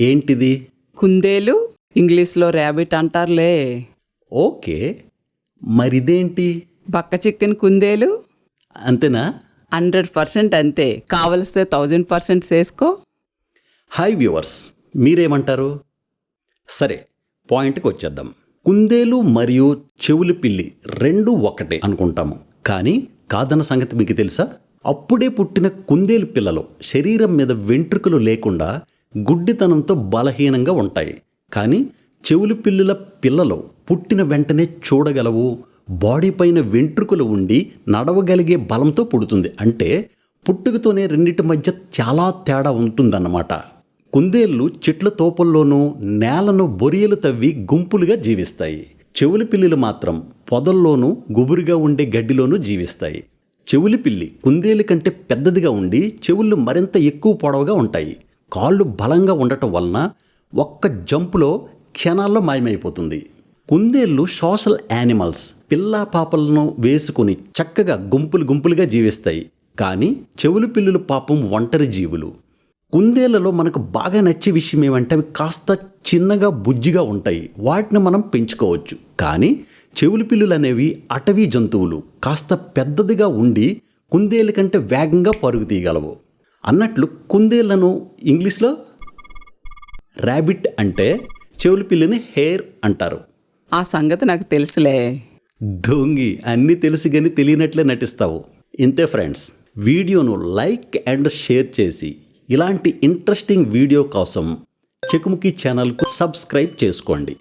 ఏంటిది? కుందేలు? ఇంగ్లీష్లో ర్యాబిట్ అంటారులే. ఓకే. మరిదేంటి? బక్క చికెన్ కుందేలు? అంతేనా? హండ్రెడ్ పర్సెంట్ అంతే. కావలిస్తే థౌజండ్ పర్సెంట్ చేసుకో. హాయ్ వ్యూవర్స్ మీరేమంటారు? సరే పాయింట్కి వచ్చేద్దాం. కుందేలు మరియు చెవులు పిల్లి రెండు ఒకటే అనుకుంటాము. కానీ కాదన్న సంగతి మీకు తెలుసా? అప్పుడే పుట్టిన కుందేలు పిల్లలు శరీరం మీద వెంట్రుకలు లేకుండా గుడ్డితనంతో బలహీనంగా ఉంటాయి. కానీ చెవులు పిల్లుల పిల్లలు పుట్టిన వెంటనే చూడగలవు. బాడీ పైన వెంట్రుకలు ఉండి నడవగలిగే బలంతో పుడుతుంది. అంటే పుట్టుకతోనే రెండిటి మధ్య చాలా తేడా ఉంటుందన్నమాట. కుందేళ్ళు చెట్ల తోపల్లోనూ నేలను బొరియలు తవ్వి గుంపులుగా జీవిస్తాయి. చెవులి పిల్లులు మాత్రం పొదల్లోనూ గుబురుగా ఉండే గడ్డిలోనూ జీవిస్తాయి. చెవులి పిల్లి కుందేలు కంటే పెద్దదిగా ఉండి చెవులు మరింత ఎక్కువ పొడవుగా ఉంటాయి. కాళ్ళు బలంగా ఉండటం వలన ఒక్క జంపులో క్షణాల్లో మాయమైపోతుంది. కుందేళ్ళు సోషల్ యానిమల్స్ పిల్లా పాపలను వేసుకుని చక్కగా గుంపులు గుంపులుగా జీవిస్తాయి. కానీ చెవులు పిల్లులు పాపం ఒంటరి జీవులు. కుందేళ్ళలో మనకు బాగా నచ్చే విషయం ఏమంటే అవి కాస్త చిన్నగా బుజ్జిగా ఉంటాయి. వాటిని మనం పెంచుకోవచ్చు. కానీ చెవులు పిల్లులు అనేవి అటవీ జంతువులు. కాస్త పెద్దదిగా ఉండి కుందేలు కంటే వేగంగా పరుగు తీయగలవు. అన్నట్లు కుందేళ్ళను ఇంగ్లీష్లో ర్యాబిట్ అంటే చెవులు పిల్లిని హెయిర్ అంటారు. ఆ సంగతి నాకు తెలుసులే. దొంగి అన్నీ తెలుసు కానీ తెలియనట్లే నటిస్తావు. ఇంతే ఫ్రెండ్స్ వీడియోను లైక్ అండ్ షేర్ చేసి ఇలాంటి ఇంట్రెస్టింగ్ వీడియో కోసం చెకుముకి ఛానల్కు సబ్స్క్రైబ్ చేసుకోండి.